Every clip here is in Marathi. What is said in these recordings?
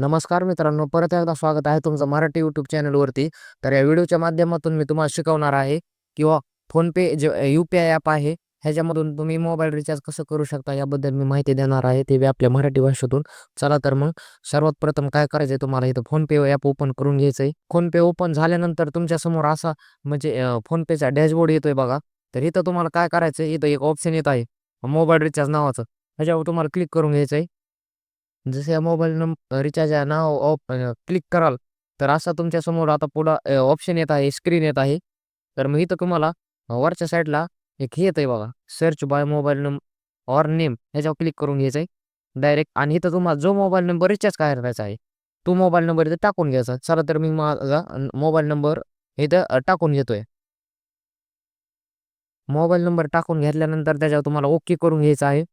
नमस्कार मित्रांनो परत एकदा स्वागत आहे तुमचं मराठी यूट्यूब चॅनलवरती. तर या व्हिडिओच्या माध्यमातून मी तुम्हाला शिकवणार आहे किंवा फोनपे जे यू पी आय ॲप आहे ह्याच्यामधून तुम्ही मोबाईल रिचार्ज कसं करू शकता याबद्दल मी माहिती देणार आहे. ते आपल्या मराठी भाषेतून. चला तर मग सर्वात प्रथम काय करायचं आहे तुम्हाला इथं? फोनपे ॲप ओपन करून घ्यायचं आहे फोनपे ओपन झाल्यानंतर तुमच्यासमोर असा म्हणजे फोनपेचा डॅशबोर्ड येतोय बघा. तर इथं तुम्हाला काय करायचं आहे इथं एक ऑप्शन येत आहे मोबाईल रिचार्ज नावाचं. ह्याच्यावर तुम्हाला क्लिक करून घ्यायचं आहे जसे या मोबाईल नंबर रिचार्ज आहे नाव ऑप क्लिक कराल तर असा तुमच्यासमोर आता पुढं ऑप्शन येत आहे स्क्रीन येत आहे. तर मग इथं तुम्हाला वरच्या साईडला एक हे येत आहे बघा search by mobile number or name ह्याच्यावर क्लिक करून घ्यायचं आहे डायरेक्ट आणि इथं तुम्हाला जो मोबाईल नंबर रिचार्ज करायचा आहे तो मोबाईल नंबर इथं टाकून घ्यायचा. चला तर मी माझा मोबाईल नंबर इथं टाकून घेतोय. मोबाईल नंबर टाकून घेतल्यानंतर त्याच्यावर तुम्हाला ओके करून घ्यायचं आहे.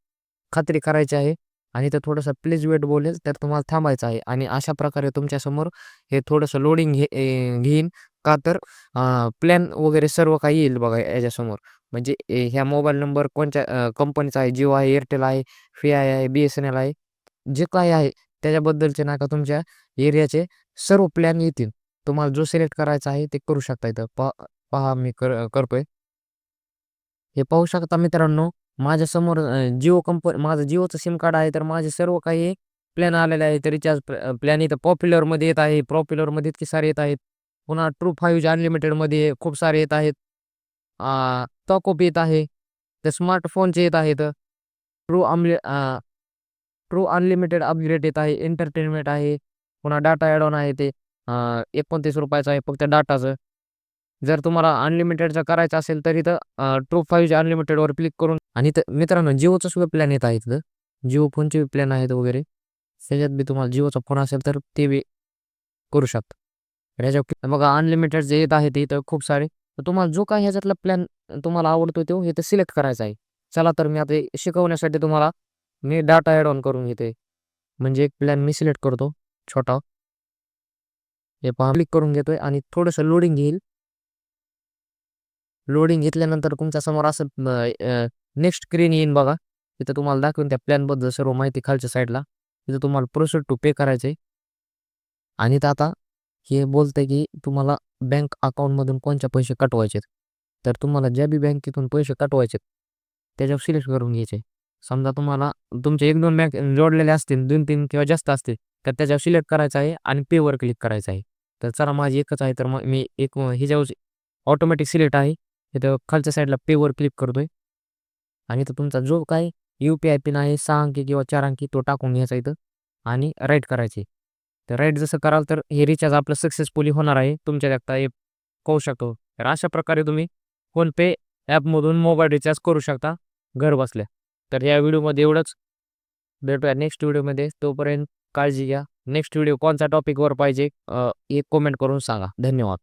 खात्री करायची आहे. आणि ते थोडंसं प्लीज वेट बोलेल तर तुम्हाला थांबायचं आहे. आणि अशा प्रकारे तुमच्यासमोर हे थोडंसं लोडिंग घे घेईन. का तर प्लॅन वगैरे सर्व काही येईल बघा याच्यासमोर. म्हणजे ह्या मोबाईल नंबर कोणत्या कंपनीचा आहे? जिओ आहे एअरटेल आहे फी आय आहे बी एस एन एल आहे जे काही आहे त्याच्याबद्दलचे नाही का तुमच्या एरियाचे सर्व प्लॅन येतील. तुम्हाला जो सिलेक्ट करायचा आहे ते करू शकता इथं. पहा पहा मी कर करतोय. हे पाहू शकता मित्रांनो माझ्यासमोर समोर जिओ कंपनी माझं जिओचं सिम कार्ड आहे तर माझे सर्व काही प्लॅन आलेले आहेत रिचार्ज प्लॅन इथं पॉप्युलरमध्ये येत आहे. पॉप्युलरमध्ये इतके सारे येत आहेत. पुन्हा ट्रू फाईव्ह जी अनलिमिटेडमध्ये खूप सारे येत आहेत. टॉकअप येत आहे. तर स्मार्टफोनचे येत आहेत. ट्रू अमले ट्रू अनलिमिटेड अपग्रेड येत आहे. एंटरटेनमेंट आहे. पुन्हा डाटा ॲड ऑन आहे ते. एकोणतीस रुपयाचं आहे फक्त डाटाचं जर तुम्हाला अनलिमिटेडचं करायचं असेल तर इथं टू फाईव्ह जी अनलिमिटेडवर क्लिक करून आणि इथं मित्रांनो जिओचं सुद्धा प्लॅन येत आहे इथं. जिओ फोनचे प्लॅन आहेत वगैरे. त्याच्यात बी तुम्हाला जिओचा फोन असेल तर ते बी करू शकता. ह्याच्या बघा अनलिमिटेड जे येत आहे ते इथं खूप सारे. तर तुम्हाला जो काही ह्याच्यातला प्लॅन तुम्हाला आवडतो तो इथं सिलेक्ट करायचा आहे. चला तर मी आता शिकवण्यासाठी तुम्हाला मी डाटा ॲड ऑन करून घेते. म्हणजे एक प्लॅन मी सिलेक्ट करतो छोटा. हे पहा क्लिक करून घेतोय आणि थोडंसं लोडिंग घेईल. लोडिंग घेतल्यानंतर तुमच्यासमोर असं नेक्स्ट स्क्रीन येईन बघा. तिथं तुम्हाला दाखवून त्या प्लॅनबद्दल सर्व माहिती खालच्या साईडला तिथं तुम्हाला प्रोसेस टू पे करायचं आहे आणि तर आता हे बोलतंय की तुम्हाला बँक अकाउंटमधून कोणत्या पैसे कटवायचे तर तुम्हाला ज्या बी बँकेतून पैसे कटवायचे त्याच्यावर सिलेक्ट करून घ्यायचे. समजा तुम्हाला तुमचे एक दोन बँक जोडलेले असतील दोन तीन किंवा जास्त असतील तर त्याच्यावर सिलेक्ट करायचं आहे आणि पेवर क्लिक करायचं आहे. तर चला माझी एकच आहे तर मग मी एक ह्याच्यावर ऑटोमॅटिक सिलेक्ट आहे. इथं खालच्या साईडला पेवर क्लिक करतोय. आणि इथं तुमचा जो काय यू पी आय पिन आहे सहा अंकी किंवा चार अंकी तो टाकून घ्यायचा इथं आणि राईट करायचे. तर राईट जसं कराल तर हे रिचार्ज आपलं सक्सेसफुली होणार आहे. तुमच्या जागता हे कळू शकतो. तर अशा प्रकारे तुम्ही फोनपे ॲपमधून मोबाईल रिचार्ज करू शकता घर बसल्या. तर या व्हिडिओमध्ये एवढंच. भेटूया नेक्स्ट व्हिडिओमध्ये. तोपर्यंत काळजी घ्या. नेक्स्ट व्हिडिओ कोणत्या टॉपिकवर पाहिजे एक कमेंट करून सांगा. धन्यवाद.